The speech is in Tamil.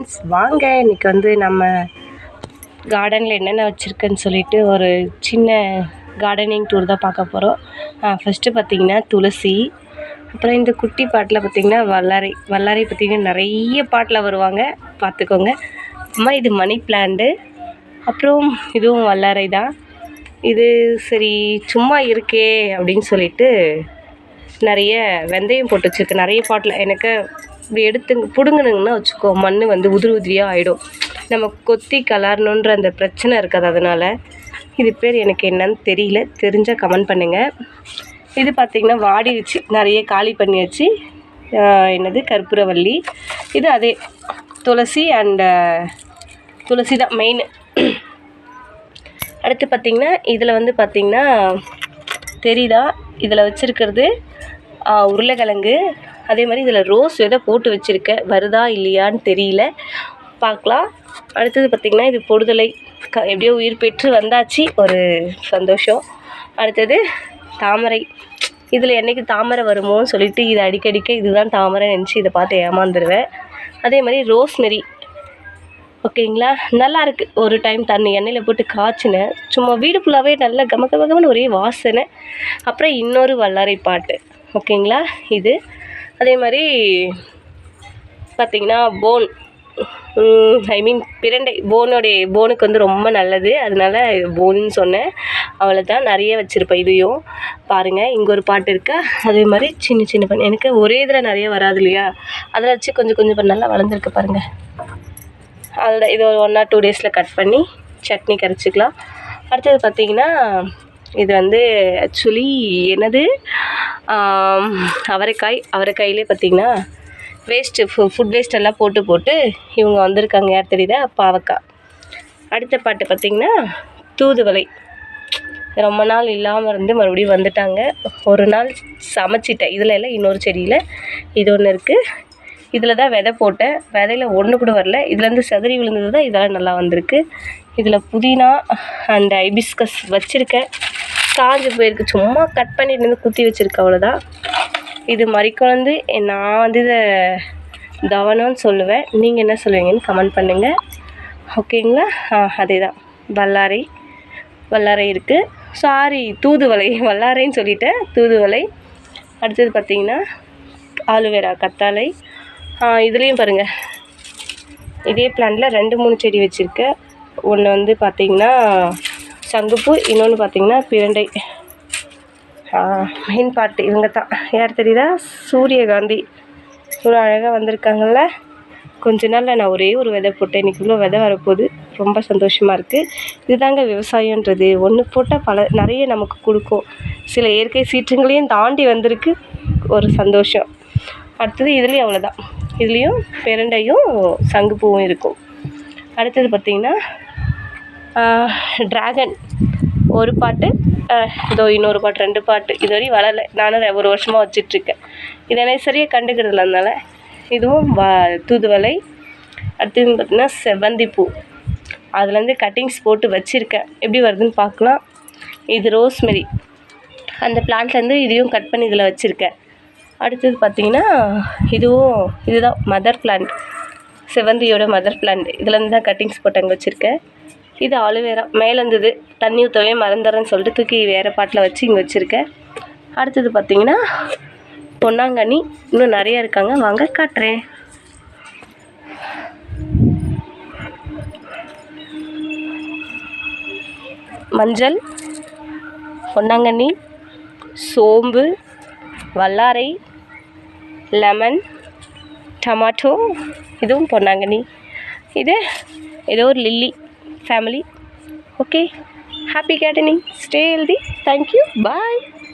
ஃப்ரெண்ட்ஸ் வாங்க இன்னைக்கு வந்து நம்ம கார்டனில் என்னென்ன வச்சுருக்கேன்னு சொல்லிட்டு ஒரு சின்ன கார்டனிங் டூர் தான் பார்க்க போகிறோம் ஃபஸ்ட்டு பார்த்தீங்கன்னா துளசி அப்புறம் இந்த குட்டி பாட்டில் பார்த்திங்கன்னா வல்லாரை. வல்லாரை பார்த்தீங்கன்னா நிறைய பாட்டில் வருவாங்க பார்த்துக்கோங்க. அம்மா இது மணி பிளான்ட்டு அப்புறம் இதுவும் வல்லாரை தான். இது சரி சும்மா இருக்கே அப்படின்னு சொல்லிட்டு நிறைய வெந்தயம் போட்டு வச்சுருக்கு. நிறைய பாட்டில் எனக்கு இப்படி எடுத்து பிடுங்குனுங்கன்னா வச்சுக்கோ மண் வந்து உதிரி உதிரியாக ஆகிடும் நம்ம கொத்தி கலரணுன்ற அந்த பிரச்சனை இருக்காது அதனால். இது பேர் எனக்கு என்னன்னு தெரியல. தெரிஞ்சால் கமெண்ட் பண்ணுங்கள் இது பார்த்திங்கன்னா வாடிடுச்சு நிறைய காலி பண்ணியாச்சு. வச்சு என்னது? கற்பூரவள்ளி. இது அதே துளசி அண்ட் துளசி தான் மெயின் அடுத்து பார்த்திங்கன்னா இதில் வந்து பார்த்திங்கன்னா தெரியுதா? இதில் வச்சுருக்கிறது உருளைக்கிழங்கு. அதே மாதிரி இதில் ரோஸ் விதை போட்டு வச்சுருக்கேன் வருதா இல்லையான்னு தெரியல. பார்க்கலாம். அடுத்தது பார்த்திங்கன்னா இது பொடுதலை. க எப்படியோ உயிர் பெற்று வந்தாச்சு. ஒரு சந்தோஷம். அடுத்தது தாமரை. இதில் என்றைக்கு தாமரை வருமோன்னு சொல்லிட்டு இது அடிக்கடிக்க இதுதான் தாமரை நினச்சி இதை பார்த்து ஏமாந்துருவேன். அதே மாதிரி ரோஸ்மெரி. ஓகேங்களா? நல்லா இருக்குது ஒரு டைம் தண்ணி எண்ணெயில் போட்டு காய்ச்சினேன். சும்மா வீடு ஃபுல்லாகவே நல்லா கம கம ஒரே வாசனை. அப்புறம் இன்னொரு வல்லாரை பாட்டு. ஓகேங்களா? இது. அதே மாதிரி பார்த்திங்கன்னா போன் ஐ மீன் பிரண்டை போனுடைய போனுக்கு வந்து ரொம்ப நல்லது. அதனால போன்னு சொன்னேன். அவ்வளோதான் நிறைய வச்சுருப்பேன் இதையும். பாருங்கள் இங்கே ஒரு பாட்டு இருக்கா. அதே மாதிரி சின்ன சின்ன பண்ணி எனக்கு ஒரே இதில் நிறைய வராது இல்லையா? அதில் வச்சு கொஞ்சம் கொஞ்சம் இப்ப நல்லா வளர்ந்துருக்கு பாருங்கள் அதில் இது ஒரு ஒன் ஆர் டூ டேஸில் கட் பண்ணி சட்னி கரைச்சிக்கலாம். அடுத்தது பார்த்திங்கன்னா இது வந்து ஆக்சுவலி என்னது? அவரைக்காய் அவரைக்காயிலே பார்த்திங்கன்னா வேஸ்ட்டு ஃபு ஃபுட் வேஸ்ட்டெல்லாம் போட்டு போட்டு இவங்க வந்திருக்காங்க. யார் தெரியுதா? பாவக்காய் அடுத்த பாட்டு பார்த்திங்கன்னா தூதுவளை. ரொம்ப நாள் இல்லாமல் இருந்து மறுபடியும் வந்துட்டாங்க. ஒரு நாள் சமைச்சிட்டேன். இதில் இல்லை இன்னொரு செடியில். இது ஒன்று இருக்குது இதில் தான் விதை போட்டேன். விதையில் ஒன்று கூட வரல. இதுலேருந்து செதறி விழுந்தது தான் இதெல்லாம் நல்லா வந்திருக்கு. இதில் புதினா அண்ட் ஐபிஸ்கஸ் வச்சுருக்கேன். காஞ்சு போயிருக்கு. சும்மா கட் பண்ணிட்டு இருந்து குத்தி வச்சுருக்கேன் அவ்வளோதான் இது மறிக்குழந்து நான் வந்து இதை தவனம்னு சொல்லுவேன். நீங்கள் என்ன சொல்லுவீங்கன்னு கமெண்ட் பண்ணுங்கள் ஓகேங்களா ஆ அதே தான் வல்லாரை. வல்லாரை இருக்குது சாரி தூதுவளை. வல்லாரைன்னு சொல்லிட்டேன். தூதுவளை. அடுத்தது பார்த்திங்கன்னா ஆலுவேரா கத்தாழை. இதுலேயும் பாருங்கள் இதே பிளான்ட்டில் ரெண்டு மூணு செடி வச்சுருக்கேன். ஒன்று வந்து பார்த்திங்கன்னா சங்குப்பூ இன்னொன்று பார்த்திங்கன்னா பிரண்டை. மெயின் பாட்டு இவங்க தான் யார் தெரியுதா? சூரியகாந்தி. இவ்வளோ அழகாக வந்திருக்காங்கள கொஞ்ச நாளில் நான் ஒரே ஒரு விதை போட்டேன். இன்றைக்கி இவ்வளோ விதை வரப்போகுது. ரொம்ப சந்தோஷமாக இருக்குது இதுதாங்க விவசாயன்றது ஒன்று போட்டால் பல நிறைய நமக்கு கொடுக்கும். சில இயற்கை சீற்றங்களையும் தாண்டி வந்திருக்கு. ஒரு சந்தோஷம். அடுத்தது இதுலேயும் அவ்வளோதான் இதுலேயும் பிரண்டையும் சங்குப்பூவும் இருக்கும். அடுத்தது பார்த்திங்கன்னா ட்ராகன் ஒரு பாட்டு இதோ இன்னொரு பாட்டு ரெண்டு பாட்டு. இது வரையும் வளரல. நானும் ஒரு வருஷமாக வச்சிட்ருக்கேன். இது எனக்கு சரியாக கண்டுக்கிறதில்ல அதனால். இதுவும் வ தூதுவளை. அடுத்தது பார்த்திங்கன்னா செவ்வந்தி பூ அதுலேருந்து கட்டிங்ஸ் போட்டு வச்சுருக்கேன். எப்படி வருதுன்னு பார்க்கலாம். இது ரோஸ்மெரி அந்த பிளான்ட்லேருந்து இதையும் கட் பண்ணி இதில் வச்சுருக்கேன். அடுத்தது பார்த்திங்கன்னா இதுவும் இதுதான் மதர் பிளான்ட் செவந்தியோட மதர் பிளான்ட் இதுலேருந்து தான் கட்டிங்ஸ் போட்டு அங்கே வச்சுருக்கேன். இது அலுவேரா. மேலே இருந்தது. தண்ணி ஊற்றவே மறந்துடுறேன்னு சொல்லிட்டு தூக்கி வேறு பாட்டில் வச்சு இங்கே வச்சுருக்கேன் அடுத்தது பார்த்திங்கன்னா பொன்னாங்கண்ணி. இன்னும் நிறைய இருக்காங்க. வாங்க காட்டுறேன். மஞ்சள் பொன்னாங்கண்ணி சோம்பு வல்லாரை லெமன் டமாட்டோ இதுவும் பொன்னாங்கண்ணி. இது ஏதோ ஒரு lily. family. Okay? Happy gardening. Stay healthy. Thank you. Bye.